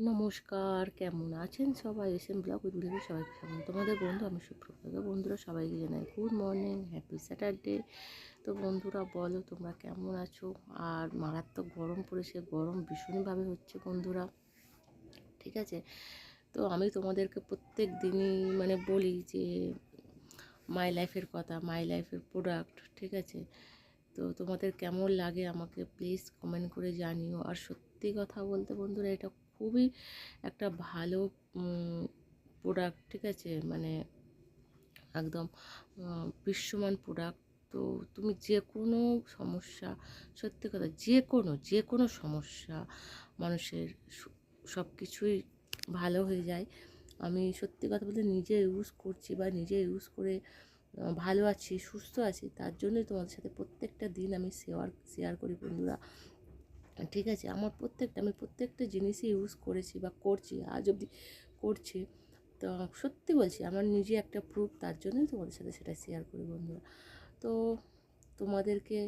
নমস্কার, কেমন আছেন সবাই? এস এম ব্লগ উইথ সবাইকে স্বাগত। তোমাদের বন্ধু আমি সুপ্রভাত। বন্ধুরা, সবাইকে জানাই গুড মর্নিং, হ্যাপি স্যাটারডে। তো বন্ধুরা, বলো তোমরা কেমন আছো? আর মারাত্মক গরম পড়েছে, গরম ভীষণভাবে হচ্ছে বন্ধুরা। ঠিক আছে? তো আমি তোমাদেরকে প্রত্যেক দিনই মানে বলি যে মাই লাইফের কথা মাই লাইফের প্রোডাক্ট ঠিক আছে? তো তোমাদের কেমন লাগে আমাকে প্লিজ কমেন্ট করে জানিও। আর সত্যি কথা বলতে বন্ধুরা, এটা খুবই একটা ভালো প্রোডাক্ট ঠিক আছে? মানে একদম বিশ্বমান প্রোডাক্ট তো তুমি যে কোনো সমস্যা, সত্যি কথা যে কোনো যে কোনো সমস্যা মানুষের সব কিছুই ভালো হয়ে যায়। আমি সত্যি কথা বলতে নিজে ইউজ করছি বা নিজে ইউজ করে ভালো আছি, সুস্থ আছি, তার জন্যই তোমাদের সাথে প্রত্যেকটা দিন আমি শেয়ার শেয়ার করি বন্ধুরা। ঠিক আছে, আমার প্রত্যেকটা, আমি প্রত্যেকটা জিনিসই ইউজ করেছি বা করছি, আজ অবধি করছি। তো সত্যি বলছি, আমার নিজে একটা প্রুফ তার জন্যই তোমাদের সাথে সেটা শেয়ার করি বন্ধুরা। তো তোমাদেরকে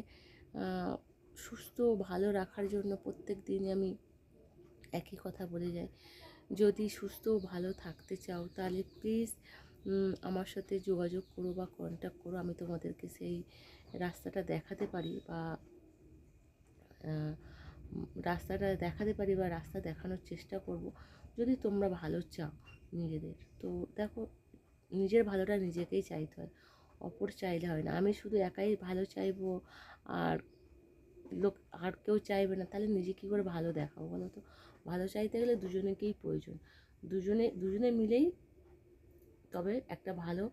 সুস্থ ভালো রাখার জন্য প্রত্যেক দিন আমি একই কথা বলে যাই। যদি সুস্থ ভালো থাকতে চাও, তাহলে প্লিজ আমার সাথে যোগাযোগ করো বা কন্ট্যাক্ট করো, আমি তোমাদেরকে সেই রাস্তাটা দেখাতে পারি বা রাস্তাটা দেখাতে পারি বা রাস্তা দেখানোর চেষ্টা করব, যদি তোমরা ভালো চাও নিজেদের। তো দেখো, নিজের ভালোটা নিজেকেই চাইতে হয়, অপর চাইলে হয় না। আমি শুধু একাই ভালো চাইব আর লোক, আর কেউ চাইবে না, তাহলে নিজে কী করে ভালো দেখাবো বলো তো? ভালো চাইতে গেলে দুজনেকেই প্রয়োজন। দুজনে দুজনে মিলেই তবে একটা ভালো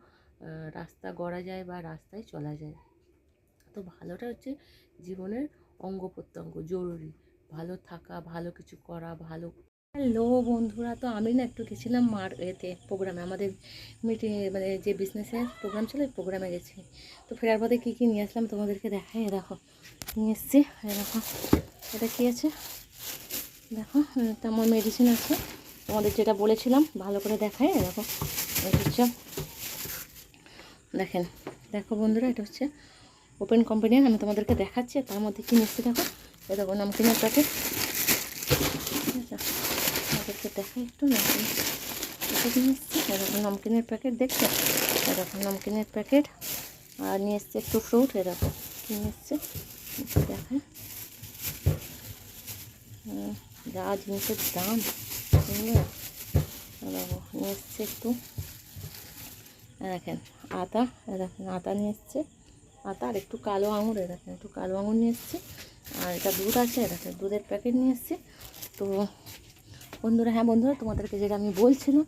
রাস্তা গড়া যায় বা রাস্তায় চলা যায়। তো ভালোটা হচ্ছে জীবনের অঙ্গ প্রত্যঙ্গ, জরুরি। ভালো থাকা, ভালো কিছু করা, ভালো হ্যালো বন্ধুরা, তো আমি না একটু গেছিলাম মার এতে প্রোগ্রামে, আমাদের মিটিং মানে যে বিজনেসের প্রোগ্রাম ছিল, ওই প্রোগ্রামে গেছি। তো ফেরার পথে কী কী নিয়ে আসলাম তোমাদেরকে দেখাই দেখো, নিয়ে এসছি দেখো, এটা কী আছে? দেখো, এটা আমার মেডিসিন আছে। তোমাদের যেটা বলেছিলাম, ভালো করে দেখাই দেখো, এটা হচ্ছে, দেখেন, দেখো বন্ধুরা, এটা হচ্ছে ওপেন কোম্পানির আমি তোমাদেরকে দেখাচ্ছি তার মধ্যে কী নিচ্ছি দেখো? এ দেখো নামকিনের প্যাকেট ঠিক আছে তাদেরকে দেখাই একটু নামকিন প্যাকেট এরকম নামকিনের প্যাকেট দেখছ? এরকম নামকিনের প্যাকেট আর নিয়ে এসছে একটু ফ্রুট এরকম কী নিয়ে এসছে দেখায় যা জিনিসের দাম বুঝলে নিয়ে এসছে একটু। দেখেন, আতা দেখেন আতা নিয়ে এসছে। আতা আর একটু কালো আঙুর দেখেন একটু কালো আঙুর নিয়ে এসছে। আর এটা দুধ আছে দেখেন দুধের প্যাকেট নিয়ে এসছে। তো বন্ধুরা হ্যাঁ বন্ধুরা, তোমাদেরকে যেটা আমি বলছিলাম,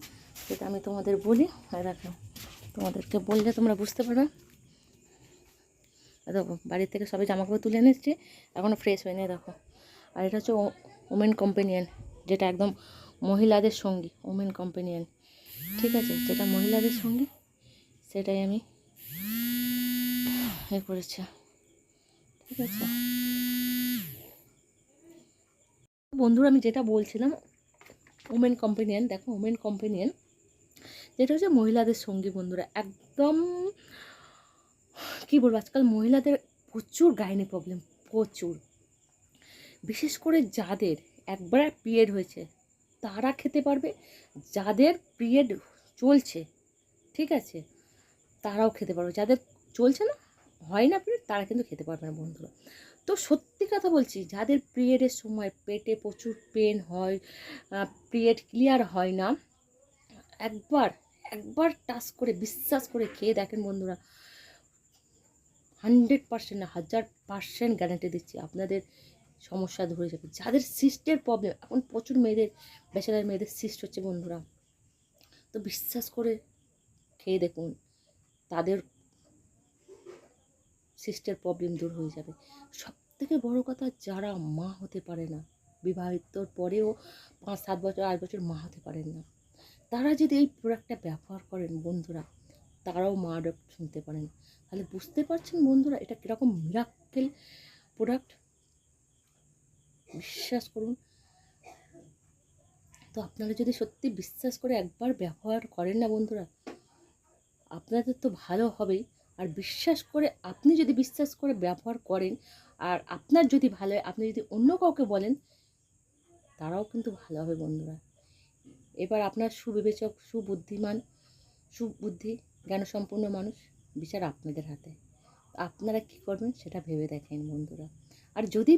সেটা আমি তোমাদের বলি। দেখো, তোমাদেরকে বললে তোমরা বুঝতে পারবে। দেখো, বাড়ির থেকে সবাই জামাকাপড় তুলে এনেছি এখনও ফ্রেশ হয়নি, দেখো। আর এটা হচ্ছে ওমেন কম্পেনিয়ান যেটা একদম মহিলাদের সঙ্গী ওমেন কম্পেনিয়ান ঠিক আছে? যেটা মহিলাদের সঙ্গে, সেটাই আমি এ করেছি। ঠিক আছে? বন্ধুরা, আমি যেটা বলছিলাম ওমেন কম্পেনিয়ান দেখো ওমেন কম্পেনিয়ান যেটা হচ্ছে মহিলাদের সঙ্গী বন্ধুরা। একদম, কী বলব, আজকাল মহিলাদের প্রচুর গাইনি প্রবলেম প্রচুর। বিশেষ করে যাদের একবার পিরিয়ড হয়েছে, তারা খেতে পারবে, যাদের পিরিয়ড চলছে, ঠিক আছে, তারাও খেতে পারবে। যাদের চলছে না, হয় না পিরিয়ড তারা কিন্তু খেতে পারবে না বন্ধুরা। তো সত্যি কথা বলছি, যাদের পিরিয়ডের সময় পেটে প্রচুর পেন হয় পিরিয়ড ক্লিয়ার হয় না, একবার একবার টাচ করে, বিশ্বাস করে খেয়ে দেখেন বন্ধুরা হান্ড্রেড পার্সেন্ট না, হাজার পার্সেন্ট গ্যারান্টি দিচ্ছি আপনাদের সমস্যা ধরে যাবে। যাদের সিস্টের প্রবলেম এখন প্রচুর মেয়েদের বেচারার মেয়েদের সিস্ট হচ্ছে বন্ধুরা, তো বিশ্বাস করে খেয়ে দেখুন, তাদের সিস্টের প্রবলেম দূর হয়ে যাবে। সব থেকে বড়ো কথা যারা মা হতে পারে না, বিবাহিতর পরেও পাঁচ, সাত বছর, আট বছর মা হতে পারেন না। তারা যদি এই প্রোডাক্টটা ব্যবহার করেন বন্ধুরা, তারাও মা শুনতে পারেন। তাহলে বুঝতে পারছেন বন্ধুরা এটা কীরকম মিরাক্কেল প্রোডাক্ট বিশ্বাস করুন। তো আপনারা যদি সত্যি বিশ্বাস করে একবার ব্যবহার করেন না বন্ধুরা, আপনাদের তো ভালো হবেই। আর বিশ্বাস করে আপনি যদি বিশ্বাস করে ব্যবহার করেন আর আপনার যদি ভালো হয়, আপনি যদি অন্য কাউকে বলেন, তারাও কিন্তু ভালো হবে বন্ধুরা। এবার আপনার সুবিবেচক, সুবুদ্ধিমান, সুবুদ্ধি, জ্ঞানসম্পন্ন মানুষ বিচার আপনাদের হাতে। আপনারা কী করবেন সেটা ভেবে দেখেন বন্ধুরা। আর যদি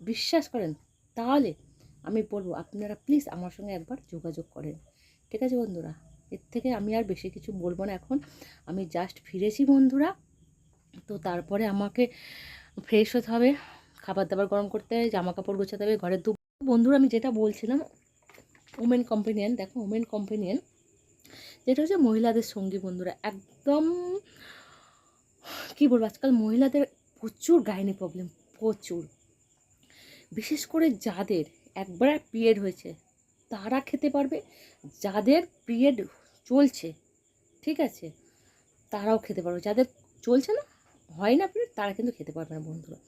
বিশ্বাস করেন, তাহলে আমি বলব আপনারা প্লিজ আমার সঙ্গে একবার যোগাযোগ করেন। ঠিক আছে বন্ধুরা? এর থেকে আমি আর বেশি কিছু বলব না এখন। আমি জাস্ট ফিরেছি বন্ধুরা। তো তারপরে আমাকে ফ্রেশ হতে হবে খাবার দাবার গরম করতে হবে জামা কাপড় গোছাতে হবে ঘরের দু বন্ধুরা আমি যেটা বলছিলাম ওমেন কম্পেনিয়ান দেখো ওমেন কম্পেনিয়ান যেটা হচ্ছে মহিলাদের সঙ্গী বন্ধুরা। একদম কী বলব, আজকাল মহিলাদের প্রচুর গাইনি প্রবলেম প্রচুর। বিশেষ করে যাদের একবার পিরিয়ড হয়েছে তারা খেতে পারবে, যাদের পিরিয়ড চলছে, ঠিক আছে, তারাও খেতে পারবে। যাদের চলছে না, হয় না পিরিয়ড, তারা কিন্তু খেতে পারবে না বন্ধুরা।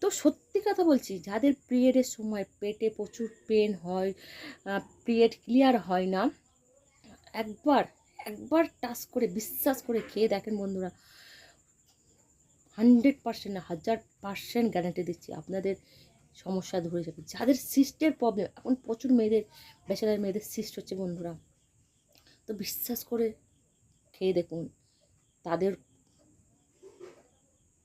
তো সত্যি কথা বলছি, যাদের পিরিয়ডের সময় পেটে প্রচুর পেন হয় পিরিয়ড ক্লিয়ার হয় না, একবার একবার টাচ করে, বিশ্বাস করে খেয়ে দেখেন বন্ধুরা হান্ড্রেড পার্সেন্ট না, হাজার পার্সেন্ট গ্যারান্টি দিচ্ছি, আপনাদের সমস্যা হয়ে যাবে। যাদের সিস্টের প্রবলেম এখন প্রচুর মেয়েদের বেচারার মেয়েদের সিস্ট হচ্ছে বন্ধুরা। তো বিশ্বাস করে খেয়ে দেখুন, তাদের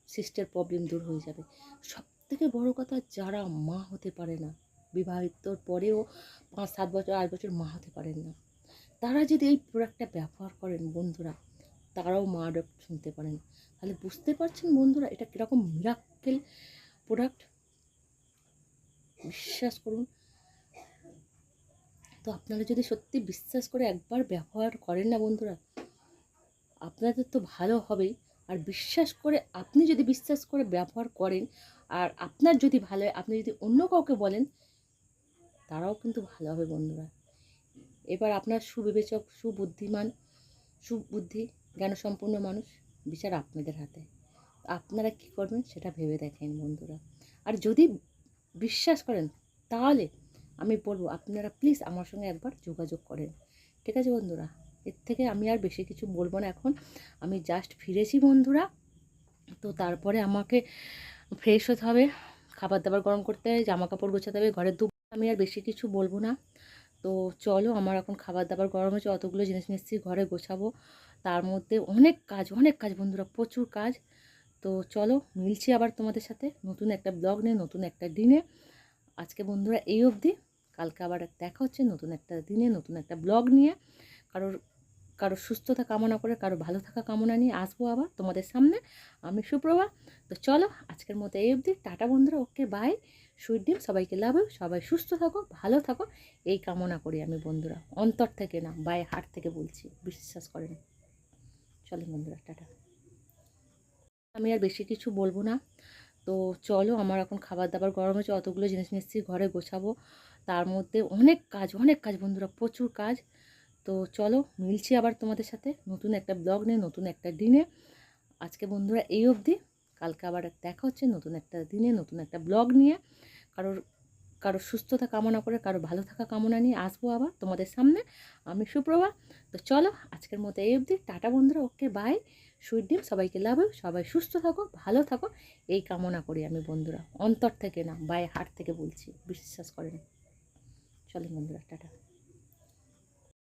সিস্টের প্রবলেম দূর হয়ে যাবে। সব থেকে বড়ো কথা, যারা মা হতে পারে না, বিবাহিতর পরেও পাঁচ, সাত বছর, আট বছর মা হতে পারেন না। তারা যদি এই প্রোডাক্টটা ব্যবহার করেন বন্ধুরা, তারাও মা শুনতে পারেন। তাহলে বুঝতে পারছেন বন্ধুরা, এটা কীরকম মিরাক্কেল প্রোডাক্ট বিশ্বাস করুন। তো আপনারা যদি সত্যি বিশ্বাস করে একবার ব্যবহার করেন না বন্ধুরা, আপনাদের তো ভালো হবেই। আর বিশ্বাস করে আপনি যদি বিশ্বাস করে ব্যবহার করেন, আর আপনার যদি ভালো হয়, আপনি যদি অন্য কাউকে বলেন, তারাও কিন্তু ভালো হবে বন্ধুরা। এবার আপনার সুবিবেচক, সুবুদ্ধিমান, সুবুদ্ধি, জ্ঞানসম্পন্ন মানুষ বিচার আপনাদের হাতে। আপনারা কী করবেন সেটা ভেবে দেখেন বন্ধুরা। আর যদি বিশ্বাস করেন, তাহলে আমি বলব আপনারা প্লিজ আমার সঙ্গে একবার যোগাযোগ করেন। ঠিক আছে বন্ধুরা? এর থেকে আমি আর বেশি কিছু বলব না এখন। আমি জাস্ট ফিরেছি বন্ধুরা। তো তারপরে আমাকে ফ্রেশ হতে হবে খাবার দাবার গরম করতে হবে জামা কাপড় গোছাতে হবে, ঘরের দু আমি আর বেশি কিছু বলব না। তো চলো আমার এখন খাবার দাবার গরম হয়েছে, অতগুলো জিনিস নিচ্ছি ঘরে গোছাবো। তার মধ্যে অনেক কাজ অনেক কাজ বন্ধুরা, প্রচুর কাজ। তো চলো মিলছি আবার তোমাদের সাথে নতুন একটা ব্লগ নিয়ে, নতুন একটা দিনে। আজকে বন্ধুরা এই অবধি। কালকে আবার দেখা হচ্ছে নতুন একটা দিনে, নতুন একটা ব্লগ নিয়ে। কারোর কারোর সুস্থতা কামনা করে কারও ভালো থাকা কামনা নিয়ে আসব আবার তোমাদের সামনে। আমি সুপ্রভা। তো চলো আজকের মতো এই অবধি। টাটা বন্ধুরা, ওকে বাই সুইট ডিম সবাইকে লাভ সবাই সুস্থ থাকো, ভালো থাকো। এই কামনা করি আমি বন্ধুরা। অন্তর থেকে না বাই হাট থেকে বলছি, বিশ্বাস করেন চলো বন্ধুরা, টাটা। আমি আর বেশি কিছু বলব না। তো চলো আমার এখন খাবার দাবার গরম হয়েছে, অতগুলো জিনিস নিচ্ছি ঘরে গোছাবো। তার মধ্যে অনেক কাজ অনেক কাজ বন্ধুরা, প্রচুর কাজ। তো চলো মিলছি আবার তোমাদের সাথে নতুন একটা ব্লগ নিয়ে, নতুন একটা দিনে। আজকে বন্ধুরা এই অবধি, কালকে আবার দেখা হচ্ছে নতুন একটা দিনে, নতুন একটা ব্লগ নিয়ে। কারোর কারোর সুস্থতা কামনা করে কারও ভালো থাকা কামনা নিয়ে আসব আবার তোমাদের সামনে, আমি সুপ্রভা। তো চলো আজকের মতো এই অবধি, টাটা বন্ধুরা, ওকে বাই সুইট ডিম, সবাইকে লাভ সবাই সুস্থ থাকো, ভালো থাকো। এই কামনা করি আমি বন্ধুরা। অন্তর থেকে না বাই হাট থেকে বলছি। বিশ্বাস করেন চলেন বন্ধুরা, টাটা।